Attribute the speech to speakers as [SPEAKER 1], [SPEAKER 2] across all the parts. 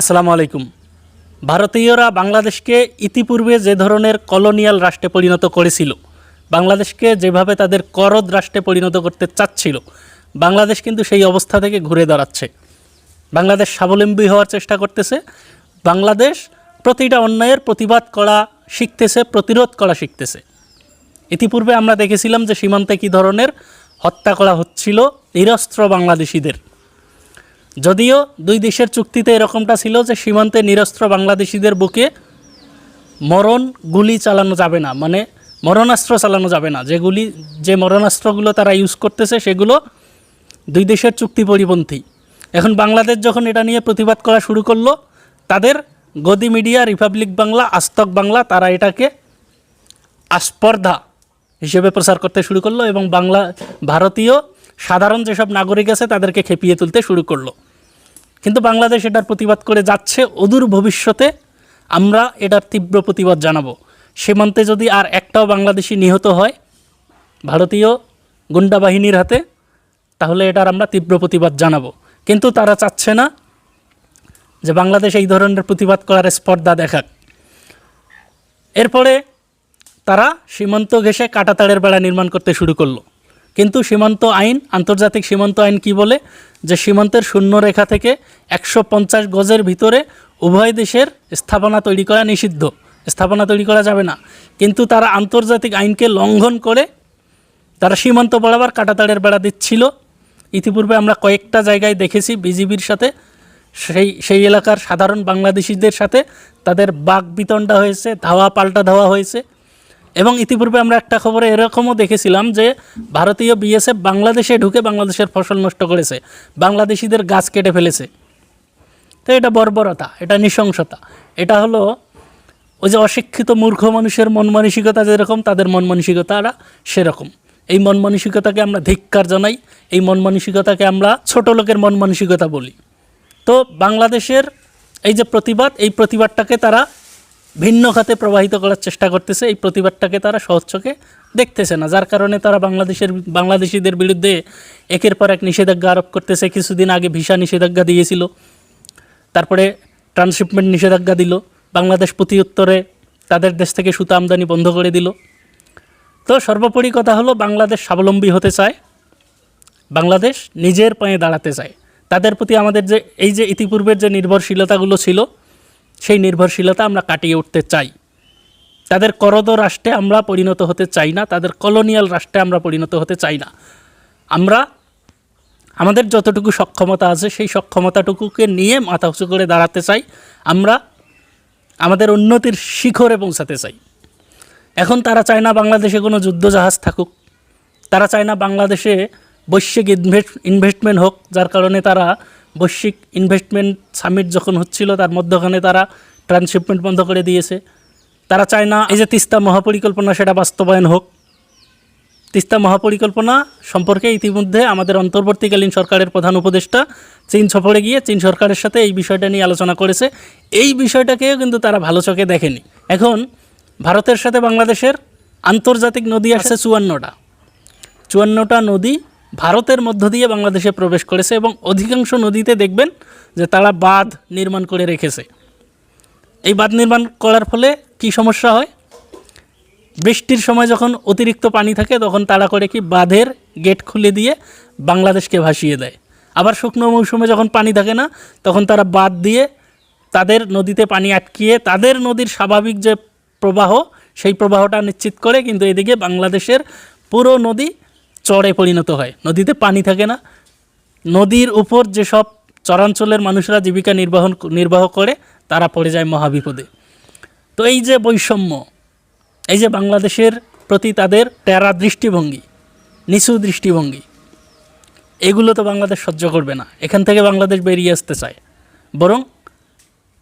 [SPEAKER 1] আসসালামু আলাইকুম। ভারতীয়রা বাংলাদেশকে ইতিপূর্বে যে ধরনের কলোনিয়াল রাষ্ট্রে পরিণত করেছিল, বাংলাদেশকে যেভাবে তাদের করদ রাষ্ট্রে পরিণত করতে চাচ্ছিল, বাংলাদেশ কিন্তু সেই অবস্থা থেকে ঘুরে দাঁড়াচ্ছে। বাংলাদেশ স্বাবলম্বী হওয়ার চেষ্টা করতেছে, বাংলাদেশ প্রতিটা অন্যায়ের প্রতিবাদ করা শিখতেছে, প্রতিরোধ করা শিখতেছে। ইতিপূর্বে আমরা দেখেছিলাম যে সীমান্তে কী ধরনের হত্যা করা হচ্ছিল নিরস্ত্র বাংলাদেশিদের। যদিও দুই দেশের চুক্তিতে এরকমটা ছিল যে সীমান্তে নিরস্ত্র বাংলাদেশিদের বুকে মরণ গুলি চালানো যাবে না মানে মরণাস্ত্র চালানো যাবে না। যেগুলি যে মরণাস্ত্রগুলো তারা ইউজ করতেছে সেগুলো দুই দেশের চুক্তি পরিপন্থী এখন বাংলাদেশ যখন এটা নিয়ে প্রতিবাদ করা শুরু করল, তাদের গদি মিডিয়া, রিপাবলিক বাংলা, আস্তক বাংলা, তারা এটাকে আস্পর্ধা হিসেবে প্রচার করতে শুরু করল এবং বাংলা, ভারতীয় সাধারণ যেসব নাগরিক আছে তাদেরকে খেপিয়ে তুলতে শুরু করল। কিন্তু বাংলাদেশ এটার প্রতিবাদ করে যাচ্ছে, অদূর ভবিষ্যতে আমরা এটার তীব্র প্রতিবাদ জানাব। সীমান্তে যদি আর একটাও বাংলাদেশি নিহত হয়, ভারতীয় গুন্ডা বাহিনীর হাতে, তাহলে এটার আমরা তীব্র প্রতিবাদ জানাব। কিন্তু তারা চাচ্ছে না যে বাংলাদেশ এই ধরনের প্রতিবাদ করার স্পর্ধা দেখাক। এরপরে তারা সীমান্ত ঘেঁষে কাটাতাড়ের বেড়া নির্মাণ করতে শুরু করল। কিন্তু সীমান্ত আইন, আন্তর্জাতিক সীমান্ত আইন কি বলে? যে সীমান্তের শূন্যরেখা থেকে একশো পঞ্চাশ গজের ভিতরে উভয় দেশের স্থাপনা তৈরি করা নিষিদ্ধ। স্থাপনা তৈরি করা যাবে না। কিন্তু তারা আন্তর্জাতিক আইনকে লঙ্ঘন করে তারা সীমান্ত বরাবর কাটাতাড়ের বেড়া দিচ্ছিল। ইতিপূর্বে আমরা কয়েকটা জায়গায় দেখেছি বিজিবির সাথে। সেই সেই এলাকার সাধারণ বাংলাদেশিদের সাথে তাদের বাক বিতণ্ডা হয়েছে, ধাওয়া, পাল্টা ধাওয়া হয়েছে। এবং ইতিপূর্বে আমরা একটা খবরে এরকমও দেখেছিলাম যে ভারতীয় বিএসএফ বাংলাদেশে ঢুকে বাংলাদেশের ফসল নষ্ট করেছে, বাংলাদেশিদের গাছ কেটে ফেলেছে। তো এটা বর্বরতা, এটা নৃশংসতা। এটা হলো ওই যে অশিক্ষিত মূর্খ মানুষের মন মানসিকতা যেরকম, তাদের মন মানসিকতারা সেরকম। এই মন মানসিকতাকে আমরা ধিক্কার জানাই, এই মন মানসিকতাকে আমরা ছোট লোকের মন মানসিকতা বলি। তো বাংলাদেশের এই যে প্রতিবাদ, এই প্রতিবাদটাকে তারা ভিন্ন খাতে প্রবাহিত করার চেষ্টা করতেছে, এই প্রতিবাদটাকে তারা সহজ চোখে দেখতেছে না। যার কারণে তারা বাংলাদেশের, বাংলাদেশিদের বিরুদ্ধে একের পর এক নিষেধাজ্ঞা আরোপ করতেছে। কিছুদিন আগে ভিসা নিষেধাজ্ঞা দিয়েছিল, তারপরে ট্রান্সশিপমেন্ট নিষেধাজ্ঞা দিল, বাংলাদেশ প্রতি উত্তরে তাদের দেশ থেকে সুতা আমদানি বন্ধ করে দিল। তো সর্বোপরি কথা হলো, বাংলাদেশ স্বাবলম্বী হতে চায়, বাংলাদেশ নিজের পায়ে দাঁড়াতে চায়। তাদের প্রতি আমাদের যে, এই যে ইতিপূর্বের যে নির্ভরশীলতাগুলো ছিল সেই নির্ভরশীলতা আমরা কাটিয়ে উঠতে চাই। তাদের করদ রাষ্ট্রে আমরা পরিণত হতে চাই না, তাদের কলোনিয়াল রাষ্ট্রে আমরা পরিণত হতে চাই না। আমরা, আমাদের যতটুকু সক্ষমতা আছে, সেই সক্ষমতাটুকুকে নিয়ে মাথা উঁচু করে দাঁড়াতে চাই। আমরা আমাদের উন্নতির শিখরে পৌঁছাতে চাই। এখন তারা চায় না বাংলাদেশে কোনো যুদ্ধজাহাজ থাকুক। তারা চায় না বাংলাদেশে বৈশ্বিক ইনভেস্ট ইনভেস্টমেন্ট হোক, যার কারণে তারা বৈশ্বিক ইনভেস্টমেন্ট সামিট যখন হচ্ছিল, তার মধ্যখানে তারা ট্রান্সশিপমেন্ট বন্ধ করে দিয়েছে। তারা চায় না, এই যে তিস্তা মহাপরিকল্পনা সেটা বাস্তবায়ন হোক। তিস্তা মহাপরিকল্পনা সম্পর্কে ইতিমধ্যে আমাদের অন্তর্বর্তীকালীন সরকারের প্রধান উপদেষ্টা চীন সফরে গিয়ে চীন সরকারের সাথে এই বিষয়টা নিয়ে আলোচনা করেছে। এই বিষয়টাকেও কিন্তু তারা ভালো চোখে দেখেনি। এখন ভারতের সাথে বাংলাদেশের আন্তর্জাতিক নদী আছে চুয়ান্নটা। চুয়ান্নটা নদী ভারতের মধ্য দিয়ে বাংলাদেশে প্রবেশ করেছে এবং অধিকাংশ নদীতে দেখবেন যে তারা বাঁধ নির্মাণ করে রেখেছে। এই বাঁধ নির্মাণ করার ফলে কি সমস্যা হয়? বৃষ্টির সময় যখন অতিরিক্ত পানি থাকে, তখন তারা করে কি বাঁধের গেট খুলে দিয়ে বাংলাদেশকে ভাসিয়ে দেয়। আবার শুকনো মৌসুমে যখন পানি থাকে না, তখন তারা বাঁধ দিয়ে তাদের নদীতে পানি আটকিয়ে, তাদের নদীর স্বাভাবিক যে প্রবাহ, সেই প্রবাহটা নিশ্চিত করে কিন্তু এদিকে বাংলাদেশের পুরো নদী চরে পরিণত হয়। নদীতে পানি থাকে না। নদীর উপর যেসব চরাঞ্চলের মানুষরা জীবিকা নির্বাহন নির্বাহ করে, তারা পড়ে যায় মহাবিপদে। তো এই যে বৈষম্য, এই যে বাংলাদেশের প্রতি তাদের টেরা দৃষ্টিভঙ্গি, নিচু দৃষ্টিভঙ্গি, এগুলো তো বাংলাদেশ সহ্য করবে না। এখান থেকে বাংলাদেশ বেরিয়ে আসতে চায়। বরং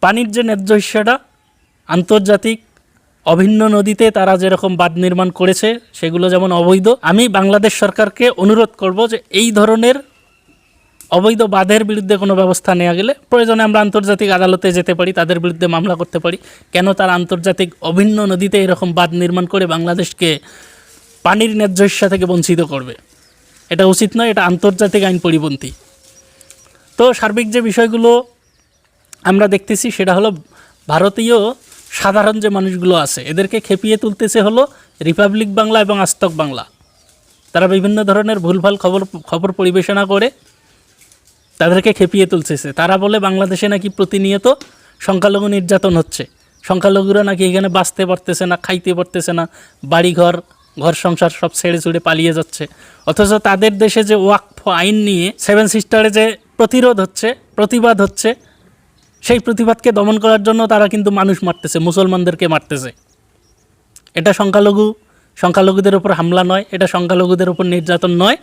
[SPEAKER 1] পানির যে ন্যায্য হিস্সাটা আন্তর্জাতিক অভিন্ন নদীতে তারা যেরকম বাঁধ নির্মাণ করেছে, সেগুলো যেমন অবৈধ, আমি বাংলাদেশ সরকারকে অনুরোধ করব যে এই ধরনের অবৈধ বাঁধের বিরুদ্ধে কোনো ব্যবস্থা নেওয়া গেলে প্রয়োজনে আমরা আন্তর্জাতিক আদালতে যেতে পারি, তাদের বিরুদ্ধে মামলা করতে পারি। কেন তারা আন্তর্জাতিক অভিন্ন নদীতে এরকম বাঁধ নির্মাণ করে বাংলাদেশকে পানির ন্যায্য হিস্সা থেকে বঞ্চিত করবে? এটা উচিত নয়, এটা আন্তর্জাতিক আইন পরিপন্থী। তো সার্বিক যে বিষয়গুলো আমরা দেখতেছি, সেটা হলো ভারতীয় সাধারণ যে মানুষগুলো আছে, এদেরকে খেপিয়ে তুলতেছে হলো রিপাবলিক বাংলা এবং আস্তক বাংলা। তারা বিভিন্ন ধরনের ভুলভাল খবর খবর পরিবেশনা করে তাদেরকে খেপিয়ে তুলতেছে। তারা বলে বাংলাদেশে নাকি প্রতিনিয়ত সংখ্যালঘু নির্যাতন হচ্ছে। সংখ্যালঘুরা নাকি এখানে বাঁচতে পারতেছে না, খাইতে পারতেছে না, বাড়িঘর, ঘর সংসার সব ছেড়ে ছুড়ে পালিয়ে যাচ্ছে। অথচ তাদের দেশে যে ওয়াকফ আইন নিয়ে সেভেন সিস্টারে যে প্রতিরোধ হচ্ছে, প্রতিবাদ হচ্ছে সেই প্রতিবাদকে দমন করার জন্য তারা কিন্তু মানুষ মারতেছে, মুসলমানদেরকে মারতেছে। এটা সংখ্যালঘু, সংখ্যালঘুদের উপর হামলা নয়, এটা সংখ্যালঘুদের উপর নির্যাতন নয়।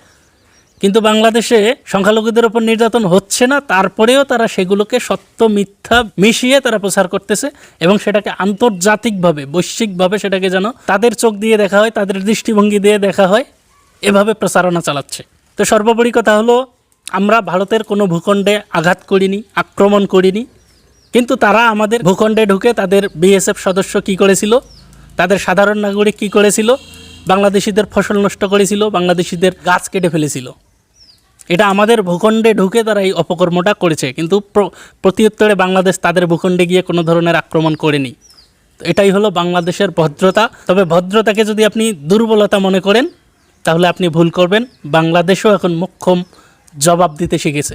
[SPEAKER 1] কিন্তু বাংলাদেশে সংখ্যালঘুদের উপর নির্যাতন হচ্ছে না, তারপরেও তারা সেগুলোকে সত্য, মিথ্যা মিশিয়ে তারা প্রচার করতেছে এবং সেটাকে আন্তর্জাতিকভাবে, বৈশ্বিকভাবে সেটাকে যেন তাদের চোখ দিয়ে দেখা হয়, তাদের দৃষ্টিভঙ্গি দিয়ে দেখা হয়, এভাবে প্রচারণা চালাচ্ছে। তো সর্বোপরি কথা হলো, আমরা ভারতের কোনো ভূখণ্ডে আঘাত করিনি, আক্রমণ করিনি কিন্তু তারা আমাদের ভূখণ্ডে ঢুকে তাদের বিএসএফ সদস্য কি করেছিল? তাদের সাধারণ নাগরিক কি করেছিল? বাংলাদেশিদের ফসল নষ্ট করেছিল, বাংলাদেশিদের গাছ কেটে ফেলেছিল। এটা আমাদের ভূখণ্ডে ঢুকে তারা এই অপকর্মটা করেছে, কিন্তু প্র- প্রত্যুত্তরে বাংলাদেশ তাদের ভূখণ্ডে গিয়ে কোনো ধরনের আক্রমণ করেনি। এটাই হলো বাংলাদেশের ভদ্রতা। তবে ভদ্রতাকে যদি আপনি দুর্বলতা মনে করেন, তাহলে আপনি ভুল করবেন। বাংলাদেশও এখন মোক্ষম জবাব দিতে শিখেছে।